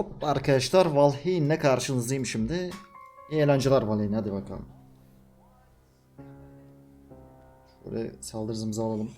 Hop arkadaşlar Valheim'le karşınızdayım şimdi. İyi eğlenceler Valheim hadi bakalım. Şöyle saldırı alalım.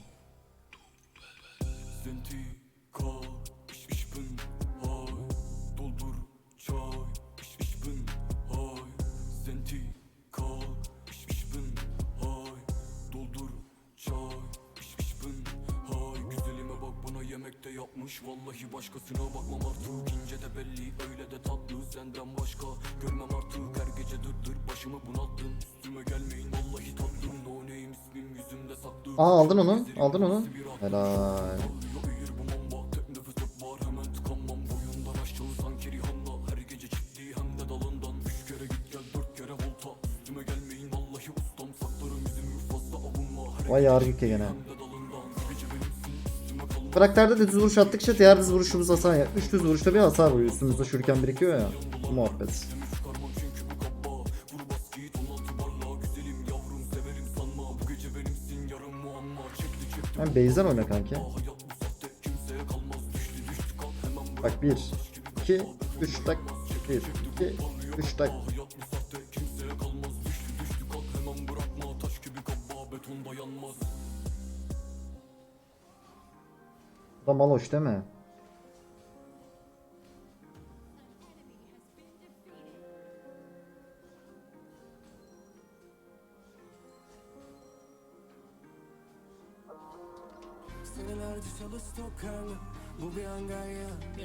Yapmış vallahi başkasına bakmam artık. İnce de belli öyle de tatlı. Senden başka görmem artık. Her gece dır dır başımı bunalttın. Üstüme gelmeyin vallahi tatlım. No name ismim yüzümde saklı Aa aldın onu aldın onu. Helal. Vay yargıke gene. Karakterde de düz vuruş attıkça diğer düz vuruşumuz hasar ya. Üç düz vuruşta bir hasar vuruyor. Üstümüzde şuriken birikiyor ya. Bu muhabbet. Ben base'den oyna kanki. Bak 1, 2, 3 tak, 1, 2, 3 tak. Bu da maloş değil mi?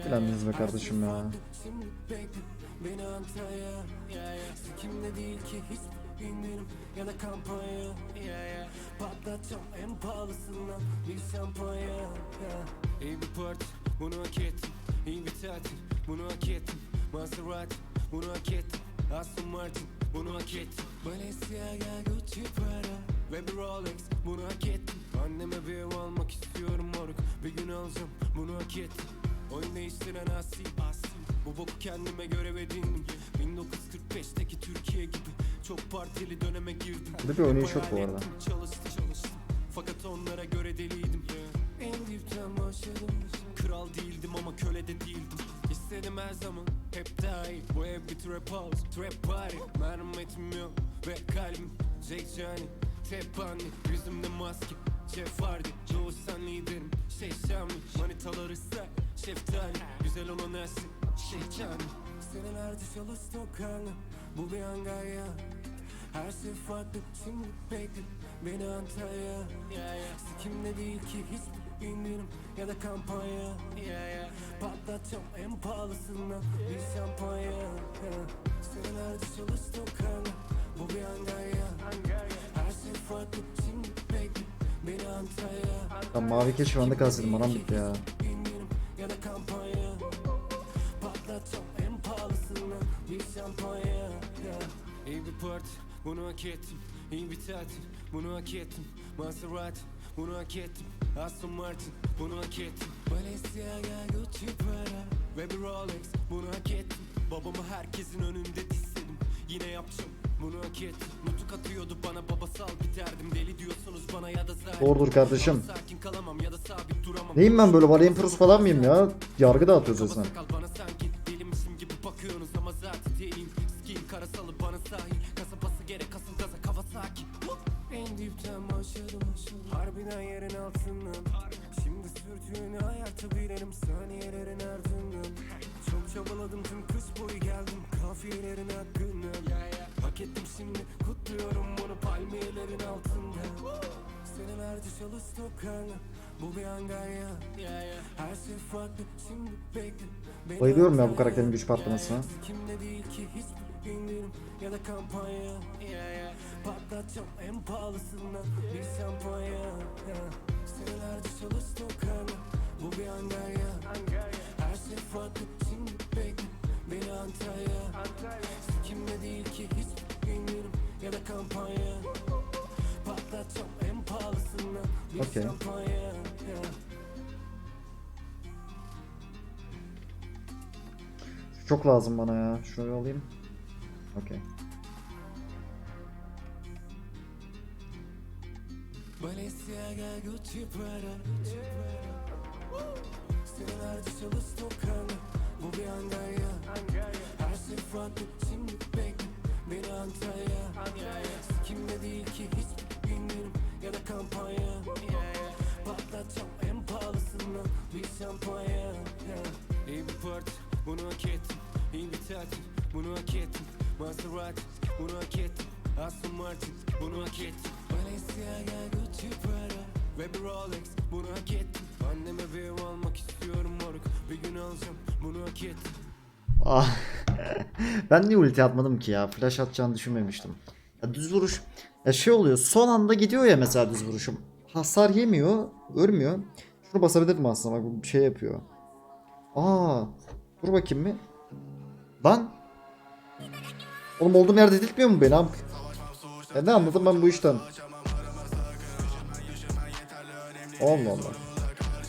Bilendiniz be kardeşim ya. Beni Antalya Sikimde değil ki hiç indirim ya da kampanya. Patlatacağım en pahalısından bir şampanya İyi bir parti bunu hak ettim İyi bir tatil bunu hak ettim Maserati bunu hak ettim Aston Martin bunu hak ettim Balenciaga Gucci Prada ve bir Rolex bunu hak ettim Anneme bir ev almak istiyorum moruk. Bir gün alacağım bunu hak ettim Oyun değiştiren asi Bu boku kendime göre edindim. 1945'teki Türkiye gibi Çok partili döneme girdim. Burada bir oynayış yok bu arada. Çalıştım çalıştım. Fakat onlara göre deliydim. En dipten başladım Kral değildim ama köle de değildim. İstedim her zaman hep daha iyi Bu ev bir trap house, trap party. Merhametim yok ve kalbim Jake Johnny, trap anne Yüzümde maske, Jeff Hardy Doğuştan liderim, şey Şami Manitaları ser, şeftali. Güzel olan Ersin, şey Cani Senelerce çalıştı o karnı Bu bir angarya her şey farklı şimdi bekle beni Antalya Sikimde değil ki hiç indirim ya da kampanya. Patlatacağım en pahalısından bir şampanya. Senelerce çalıştı o karnı bu bir angarya Her şey farklı şimdi bekle beni Antalya Ben mavi keş şu anda kalsaydım anam bitti ya. Parti bunu hak ettim. İyi bir tatil bunu hak ettim. Maserati bunu hak ettim. Aston Martin bunu hak ettim. Balenciaga Gucci Prada ve bir Rolex bunu hak ettim. Babamı herkesin önünde disledim Yine yapacağım bunu hak ettim. Nutuk atıyordu bana baba sal biterdim Deli diyorsunuz bana ya da zaten Doğrudur kardeşim. Sakin kalamam ya da sabit duramam. Neyim ben böyle? Valheim Pros falan mıyım ya? Yargı dağıtıyoruz resmen. Çok çabaladım tüm kış boyu geldim. Kafiyelerin hakkından Hak ettim şimdi. Kutluyorum bunu palmiyelerin altında. Senelerce çalıştı o karnı Bu bir angarya Her şey farklı. Şimdi bekle. Bayılıyorum ya bu karakterin güç patlamasına. Kimde değil ki hiç indirim ya da kampanya. Patlatacağım en pahalısından. Bir şampanya Senelerce çalıştı o karnı bu bir angarya Her şey farklı şimdi bekle beni Antalya Kimde değil ki hiç indirim ya da kampanya Patlatacağım en pahalısından bir Okey. şampanya Çok lazım bana ya. Şöyle alayım. Okey. Balenciaga Gucci Prada çalıştı o karnı Bu bir angarya madde Şimdi bekle beni Antalya. Kimde değil ki hiç indirim ya da kampanya. Patlatacağım en pahalısından bir şampanya. İyi bir parti bunu hak ettim. İyi bir tatil bunu hak ettim. Maserati bunu hak ettim. Aston Martin bunu hak ettim. Balenciaga Gucci Prada ve bir Rolex bunu hak ettim Anneme bir ev almak istiyorum moruk Bir gün alacağım bunu hak ettim Ah. ben niye ulti atmadım ki ya? Flash atacağını düşünmemiştim. Ya düz vuruş. Ya şey oluyor. Son anda gidiyor ya mesela düz vuruşum. Hasar yemiyor. Ölmüyor. Şunu basabilirdim aslında. Bak bir şey yapıyor. Aa. Dur bakayım bir. Lan. Oğlum olduğum yerde diltmiyor mu beni amk? Ya ne anladım ben bu işten? Allah Allah.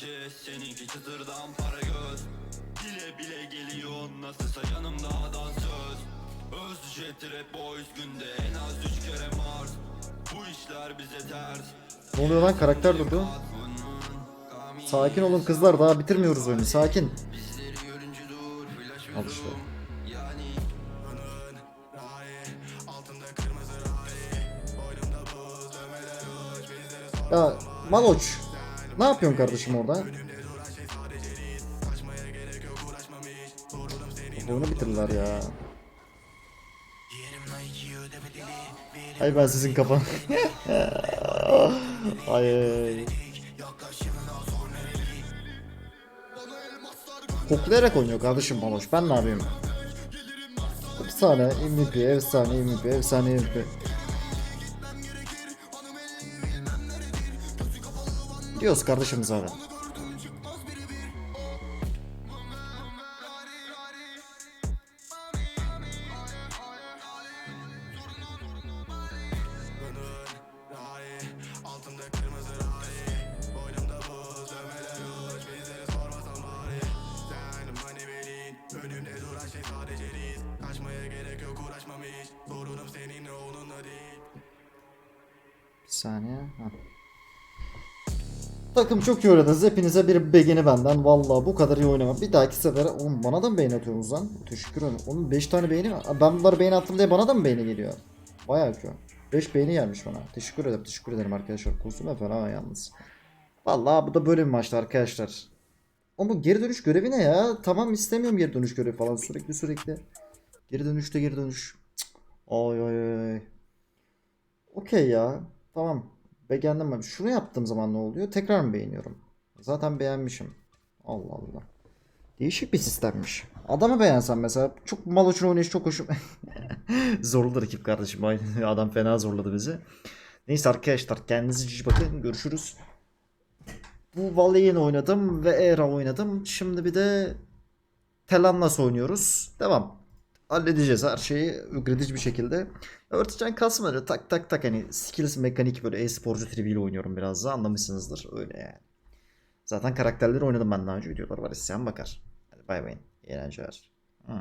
bence seninki çıtırdan para göz. Bile bile geliyor nasılsa yanımda söz. Öz jet rap boys günde en az üç kere Mars. Bu işler bize ters. Ne oluyor lan? Karakter durdu. Sakin olun kızlar daha bitirmiyoruz oyunu. Sakin. Al işte. Ya Maloç ne yapıyorsun kardeşim orada? Oyunu bitirdiler ya. Ay ben sizin kafan. Ay. Koklayarak oynuyor kardeşim Maloç. Ben ne yapayım? Efsane MVP, efsane MVP, efsane MVP. Diyoruz kardeşim zaten. Bir saniye. Ha. Takım çok iyi oynadınız. Hepinize bir begeni benden. Vallahi bu kadar iyi oynama. Bir dahaki sefere oğlum bana da mı beğeni atıyorsunuz lan? Teşekkür ederim. Oğlum 5 tane beğeni var. Ben bunları beğeni attım diye bana da mı beğeni geliyor? Bayağı kötü. 5 beğeni gelmiş bana. Teşekkür ederim. Teşekkür ederim arkadaşlar. Kursum da fena yalnız. Vallahi bu da böyle bir maçtı arkadaşlar. Ama geri dönüş görevi ne ya? Tamam istemiyorum geri dönüş görevi falan sürekli sürekli. Geri dönüşte geri dönüş. Cık. Ay ay ay. Okey ya. Tamam. Beğendim ben. Şunu yaptığım zaman ne oluyor? Tekrar mı beğeniyorum? Zaten beğenmişim. Allah Allah. Değişik bir sistemmiş. Adamı beğensem mesela çok mal uçun oynayış çok hoşum. Zorladı rakip kardeşim. Adam fena zorladı bizi. Neyse arkadaşlar kendinize cici bakın. Görüşürüz. Bu Valiant oynadım ve Era oynadım. Şimdi bir de Telannas oynuyoruz. Devam. Halledeceğiz her şeyi ücretici bir şekilde. Örtecen kasmadı. Tak tak tak hani skills mekanik böyle e-sporcu tribiyle oynuyorum biraz da anlamışsınızdır. Öyle yani. Zaten karakterleri oynadım ben daha önce videolar var. İsteyen bakar. Hadi bay bay. Eğlenceler. Hı.